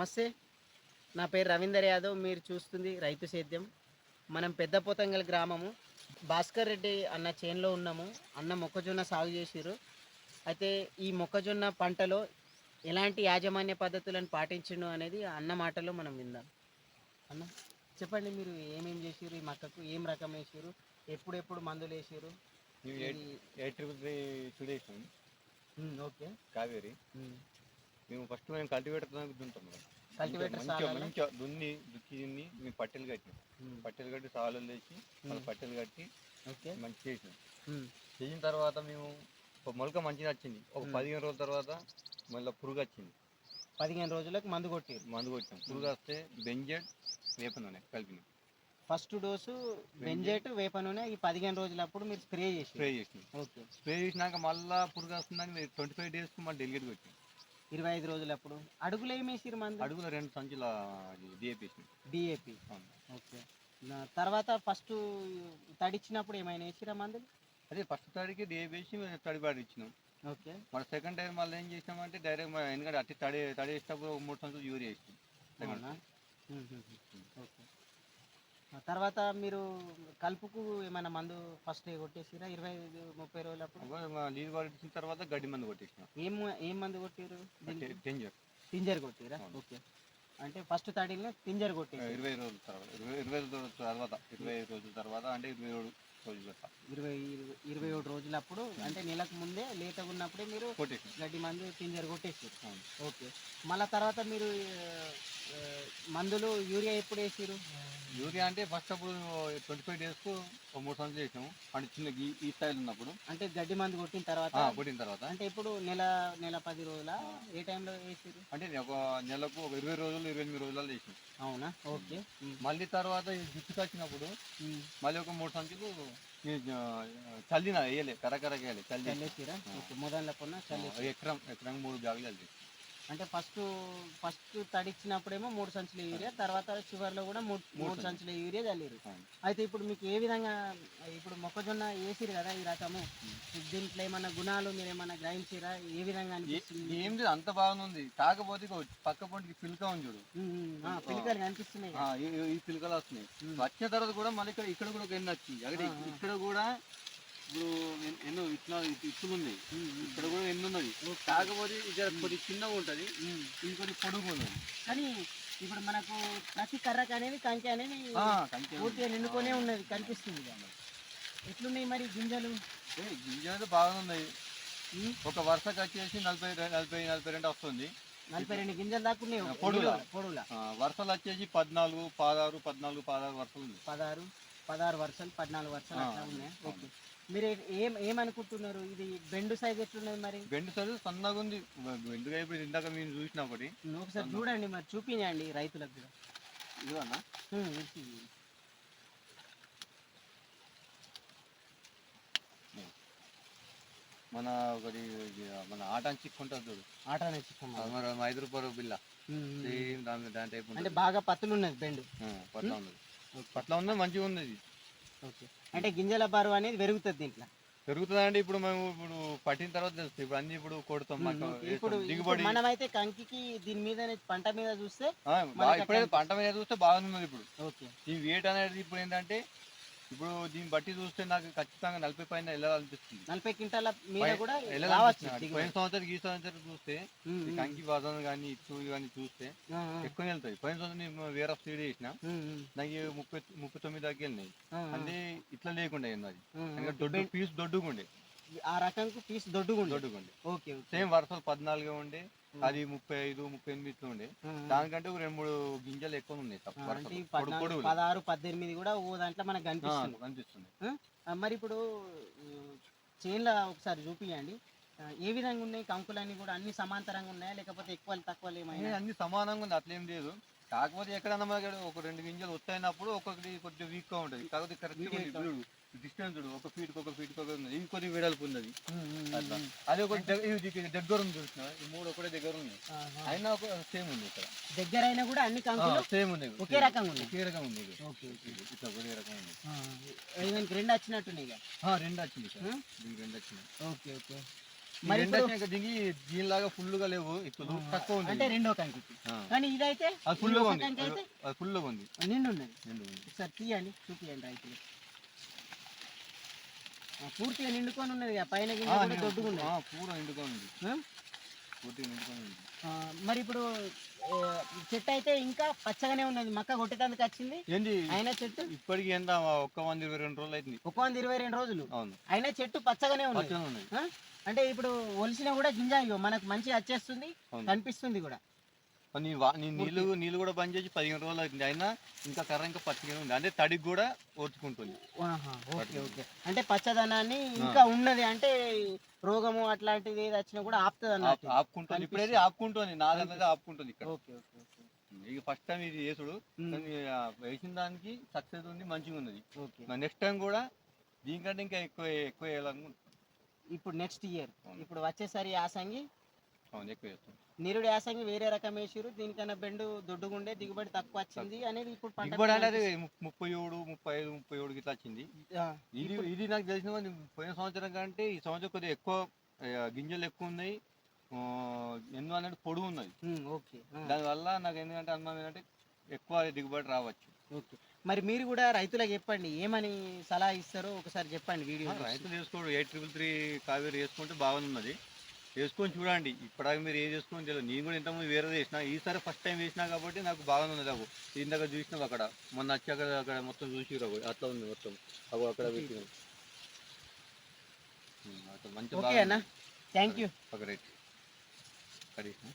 నమస్తే. నా పేరు రవీందర్ యాదవ్. మీరు చూస్తుంది రైతు సేద్యం. మనం పెద్ద పోతంగల్ గ్రామము. భాస్కర్ రెడ్డి అన్న చేనులో ఉన్నాము. అన్న మొక్కజొన్న సాగు చేసిర్రు. అయితే ఈ మొక్కజొన్న పంటలో ఎలాంటి యాజమాన్య పద్ధతులను పాటించిండు అనేది అన్న మాటలో మనం విందాం. అన్న చెప్పండి మీరు ఏమేం చేసిర్రు? ఈ మొక్కకు ఏం రకం వేసిర్రు? ఎప్పుడెప్పుడు మందులు ఎయిట్ ట్రిపుల్ త్రీ చూడేసాం ఓకే. కావేరి. మేము ఫస్ట్ మేము కల్టివేటర్ దుంటాం మేడం. కల్టివేటర్ మంచిగా దున్ని దుక్కి దున్ని మేము పట్టెలు కట్టినాం. పట్టెలు కట్టి సాలు వేసి మళ్ళీ పట్టెలు కట్టి ఓకే మంచి చేసినాం. చేసిన తర్వాత మేము ఒక మొలక మంచిగా వచ్చింది ఒక. పదిహేను రోజుల తర్వాత మళ్ళీ పురుగు వచ్చింది. పదిహేను రోజులకు మందు కొట్టిర్రు మందు కొట్టాం పురుగు వస్తే బెంజెడ్ వేప నూనె కలిపినాం. First dose benzoate. వేప నూనె ఈ పదిహేను రోజులప్పుడు మీరు స్ప్రే చేసి స్ప్రే చేసినాం. ఓకే స్ప్రే చేసినాక మళ్ళీ పురుగు వస్తుందని ట్వంటీ ఫైవ్ డేస్కి మళ్ళీ డెలిగేట్ కొట్టాం ఇరవై ఐదు రోజులప్పుడు. అడుగులు ఏమి వేసిరు మందు? అడుగులో రెండు సంచుల డిఏపి డిఏపి ఓకే. తర్వాత ఫస్ట్ తడిచ్చినప్పుడు ఏమైనా వేసిరా మందులు? అదే ఫస్ట్ తాడికి డిఏపి వేసి తడిపాడు ఇచ్చినాం. ఓకే. మన సెకండ్ టైం మళ్ళీ ఏం చేసామంటే డైరెక్ట్ ఎందుకంటే అట్టి తడి తడి వేసినప్పుడు మూడు సంవత్సరాలు యూరియా వేసాం. ఓకే. తర్వాత మీరు కలుపుకు ఏమైనా మందు ఫస్ట్ కొట్టేసిరా? ఇరవై ఐదు ముప్పై రోజులప్పుడు? ఇచ్చిన తర్వాత గడ్డి మందు కొట్టేసినాం ఏం ఏం మందు కొట్టిరు టెంజర్. టింజర్ కొట్టిరా. ఓకే. అంటే ఫస్ట్ తడిలో టింజర్ కొట్టేసి ఇరవై రోజుల తర్వాత ఇరవై ఇరవై రోజుల తర్వాత ఇరవై ఐదు రోజుల తర్వాత అంటే ఇరవై ఏడు రోజుల ఇరవై ఇరవై- ఏడు రోజులప్పుడు అంటే నెలకు ముందే లేతగా ఉన్నప్పుడే మీరు గడ్డి మందు టింజర్ కొట్టేసారు అవును. ఓకే. మళ్ళా తర్వాత మీరు మందులు యూరియా ఎప్పుడు వేసిరు యూరియా అంటే ఫస్ట్ అప్పుడు ట్వంటీ ఫైవ్ డేస్కు ఒక మూడు సంవత్సరాలు చేసినాము అంటే చిన్న ఈ- స్థాయిలో ఉన్నప్పుడు. అంటే గడ్డి మందు కొట్టిన తర్వాత? కొట్టిన తర్వాత. అంటే ఇప్పుడు నెల నెల పది రోజుల? ఏ టైంలో వేసిరు అంటే ఒక నెలకు ఒక ఇరవై రోజులు ఇరవై ఎనిమిది రోజులలో చేసినాం. అవునా? ఓకే. మళ్ళీ తర్వాత జుట్టుకు వచ్చినప్పుడు. మళ్ళీ ఒక మూడు సంచులు చల్లిన వేయలే కరకర వేయలే చల్లి చల్లేసిరా ఆ. ఓకే మొదల కొన్న చల్లేసి ఎకరం ఎకరం మూడు బ్యాగులు చల్లి అంటే ఫస్ట్ ఫస్ట్ తడిచ్చినప్పుడేమో మూడు సంచుల యూరియా తర్వాత చివరిలో కూడా మూడు మూడు సంచులు. సంచుల యూరియా చల్లిరు. అయితే ఇప్పుడు మీకు ఏ విధంగా ఇప్పుడు మొక్కజొన్న వేసిరు కదా ఈ రకము దీంట్లో ఏమన్నా గుణాలు మీరు ఏమన్నా గ్రహించిరా ఏ విధంగా అనిపిస్తుంది ఏం లేదు అంత బాగుంది కాకపోతే పక్క పొంటికి పిలక ఉంది చూడు పిలకలు కనిపిస్తున్నాయి. ఈ- పిలకలు వస్తున్నాయి. వచ్చిన తర్వాత కూడా మళ్ళీ ఇక్కడ ఇక్కడ కూడా ఒక ఎన్ని వచ్చింది అక్కడ. ఇక్కడ కూడా ఇప్పుడు ఎన్- ఎన్నో ఉన్నాయి ఉమ్, ఉమ్, ఇక్కడ కూడా ఎన్ని ఉన్నది. కాకపోతే ఇది కొద్ది చిన్నగా ఉంటది. కొద్ది పొడుగు ఉన్నది కానీ ఇప్పుడు మనకు ప్రతి కర్రకు అనేది కంకి అనేది ఉంది. పూర్తిగా నిండుకొనే ఉన్నది కనిపిస్తుంది. ఎట్లున్నాయి మరి గింజలు? ఏ, గింజలు బాగున్నాయి. ఉమ్, ఒక వరుసకు వచ్చేసి నలభై నలభై నలభై రెండు వస్తుంది. నలభై రెండు గింజలు దాకా ఉన్నాయి. పొడుగులా. వరుసలు వచ్చేసి పద్నాలుగు పదహారు పద్నాలుగు పదహారు వరుసలు ఉంది పదహారు పదహారు వర్షాలు పద్నాలుగు అట్లా ఉన్నాయి. ఓకే. మీరు ఏం ఏమనుకుంటున్నారు? ఇది బెండు సైజ్ ఎట్లున్నది మరి? బెండు సైజు సన్నగా ఉంది బెండుగా ఇప్పుడు ఇందాక మీరు చూసిన ఒకటి. ఒకసారి చూడండి మరి చూపించండి రైతులకు కూడా. ఇదన్నా. మన ఒకటి మన ఆటాన్ చిక్ ఉంటుంది చూడు. ఆట నేర్చుకున్నాం అది మరి ఐదు రూపాయలు బిల్ల. దాని టైప్ అంటే బాగా పత్తులు ఉన్నది బెండు. పట్ల ఉన్నది పట్ల ఉన్నది. మంచిగా ఉంది ఇది ఓకే. అంటే గింజల బరువు అనేది పెరుగుతుంది దీంట్లో. పెరుగుతుందండి. ఇప్పుడు మేము ఇప్పుడు పట్టిన తర్వాత తెలుస్తుంది. ఇప్పుడు అన్ని ఇప్పుడు కొడతాం. ఇప్పుడు దిగుబడి మనమైతే కంకికి దీని మీద పంట మీద చూస్తే ఆ, బా- మనకి ఇప్పుడే అట్లా పంట మీద చూస్తే బాగున్నది ఇప్పుడు. ఓకే. ఈ వెయిట్ అనేది ఇప్పుడు ఏంటంటే ఇప్పుడు దీన్ని బట్టి చూస్తే నాకు ఖచ్చితంగా నలభై పైన వెళ్ళాలనిపిస్తుంది. నలభై క్వింటాల మీద కూడా వెళ్ళాలనిపిస్తుంది. పోయిన సంవత్సరం ఈ సంవత్సరం చూస్తే ఈ కంకి బాదం కానీ ఇచ్చు కానీ చూస్తే ఎక్కువ వెళ్తాయి. పోయిన సంవత్సరం నేను వేరే సీడ్ చేసిన నాకు ముప్పై ముప్పై తొమ్మిది దాకా వెళ్ళినాయి. అంటే ఇట్లా లేకుండా అది. దొడ్డు పీస్ దొడ్డుగుండే. ఆ రకంకు పీస్ దొడ్డుగుండు? దొడ్డుగుండే. ఓకే సేమ్ వరుసలు పద్నాలుగే ఉండే అది ముప్పై ఐదు ముప్పై ఎనిమిది ఉండే. దానికంటే ఒక రెండు మూడు గింజలు ఎక్కువ ఉన్నాయి. పదహారు పద్దెనిమిది కూడా ఓ దాంట్లో మనకు కనిపిస్తుంది కనిపిస్తుంది మరి ఇప్పుడు చేన్ల ఒకసారి చూపియండి. ఏ విధంగా ఉన్నాయి కంకులన్నీ కూడా? అన్ని సమాంతరంగా ఉన్నాయా? లేకపోతే ఎక్కువ తక్కువ ఏమైనా? అన్ని సమానంగా ఉంది అట్లేం లేదు. కాకపోతే ఎక్కడన్నా ఒక రెండు గింజలు వస్తాయినప్పుడు ఒక్కొక్కటి కొద్దిగా వీక్గా ఉంటది కాకపోతే కరెక్ట్ చూడు డిస్టెన్స్ ఒక ఫీట్ ఒక ఫీట్ ఉంది కొద్దిగా వెడల్పు ఉన్నది అట్లా. అది ఒక దగ్గ- ఇది దగ్గ- దగ్గర ఉంది చూసిన ఈ మూడు ఒకటే దగ్గర ఉంది. అయినా ఒక సేమ్ ఉంది ఇక్కడ. దగ్గర అయినా కూడా అన్ని సేమ్ ఉంది. ఒకే రకంగా ఉన్నాయి. ఒకే రకం ఉంది ఇట్లా ఒకే రకం ఉంది. రెండు వచ్చినట్టున్నాయి ఆ, రెండు వచ్చింది సార్? దీనికి రెండు వచ్చింది ఓకే ఓకే. మరి దిగి దీనిలాగా ఫుల్గా లేవు. ఇప్పుడు తక్కువ ఉంది అంటే రెండో కంకి. కానీ ఇదైతే ఫుల్గా ఉంది. ఫుల్గా ఉంది. నిండు ఉన్నది నిండు ఉంది. ఒకసారి తీయండి చూపియండి రైతులు పూర్తిగా నిండుకొని ఉన్నది పైన గింజ ఆ, కూడా నిండు- దొడ్డుగా ఉన్నది ఆ, పూర నిండుకొని ఉంది. ఆ? పూర్తిగా నిండుకొని ఉంది. ఆ, మరి ఇప్పుడు చెట్టు అయితే ఇంకా పచ్చగానే ఉన్నది. మక్క కొట్టేటందుకు వచ్చింది. ఏంది? అయినా చెట్టు? ఇప్పటికి ఎంత? ఒక్క వంద ఇరవై రెండు రోజులు అవుతుంది ఒక వంద ఇరవై రెండు రోజులు? అవును. అయినా చెట్టు పచ్చగానే ఉన్నది? అంటే ఇప్పుడు ఒలిసినా కూడా గింజ ఇగో మనకు మంచిగా వచ్చేస్తుంది. కనిపిస్తుంది కూడా. నీ వా- నీ నీళ్ళు నీళ్ళు కూడా బంద్ చేసి పదిహేను రోజులు అవుతుంది. అయినా ఇంకా కర్ర ఇంకా పచ్చిగానే ఉంది. అంటే తడికి కూడా ఓర్చుకుంటుంది. ఆహా, ఓకే ఓకే. అంటే పచ్చదనాన్ని ఇంకా ఉన్నది. అంటే రోగము అట్లాంటిది ఏది వచ్చినా కూడా ఆపుతుంది అన్నట్టు. ఆప్- ఆపుకుంటుంది. ఇప్పుడైతే ఆపుకుంటుంది. నా దగ్గర ఆపుకుంటుంది ఇక్కడ. Okay okay okay. ఇక ఫస్ట్ టైం ఇది చేసుడు. ఉమ్, కానీ ఆ వేసిన దానికి సక్సెస్ ఉంది మంచిగా ఉన్నది. ఓకే. నెక్స్ట్ టైం కూడా దీనికంటే ఇంకా ఎక్కువ ఎక్కువ వేయాలను ఇప్పుడు నెక్స్ట్ ఇయర్. ఇప్పుడు వచ్చేసరి యాసంగి అవును ఎక్కువ చేస్తాం. నిరుడు యాసంగి వేరే రకం వేసిరు దీనికన్నా బెండు దొడ్డుగుండే దిగుబడి తక్కువ వచ్చింది అనేది ఇప్పుడు పంట దిగుబడి అనేది ముప్పై ఏడు ముప్పై ఐదు ముప్పై ఏడు గిట్లా వచ్చింది. ఇది ఇది నాకు తెలిసిన పోయిన సంవత్సరం కంటే ఈ సంవత్సరం కొద్దిగా ఎక్కువ గింజలు ఎక్కువ ఉన్నాయి. ఆ, ఎందువల్లంటే పొడుగు ఉన్నది. ఓకే దానివల్ల నాకు ఎందుకంటే అనుమానం ఏంటంటే ఎక్కువ దిగుబడి రావచ్చు. ఓకే. మరి మీరు కూడా రైతులకు చెప్పండి ఏమని సలహా ఇస్తారో ఒకసారి చెప్పండి వీడియో రైతులు వేసుకోడు ఎయిట్ ట్రిపుల్ త్రీ కావేరి వేసుకుంటే బాగున్నది వేసుకొని చూడండి. ఇప్పటిదాకా మీరు ఏం చేసుకొని తెలియదు. నేను కూడా ఇంతకుముందు వేరే వేసిన ఈసారి ఫస్ట్ టైం వేసినా కాబట్టి నాకు బాగానే ఉన్నది అవు ఇందాక చూసినావు అక్కడ. మొన్న వచ్చాక అక్కడ మొత్తం చూసి అట్లా ఉంది మొత్తం. అవు అక్కడ పెట్టినాం. మంచి థ్యాంక్ యూ కడిగిన.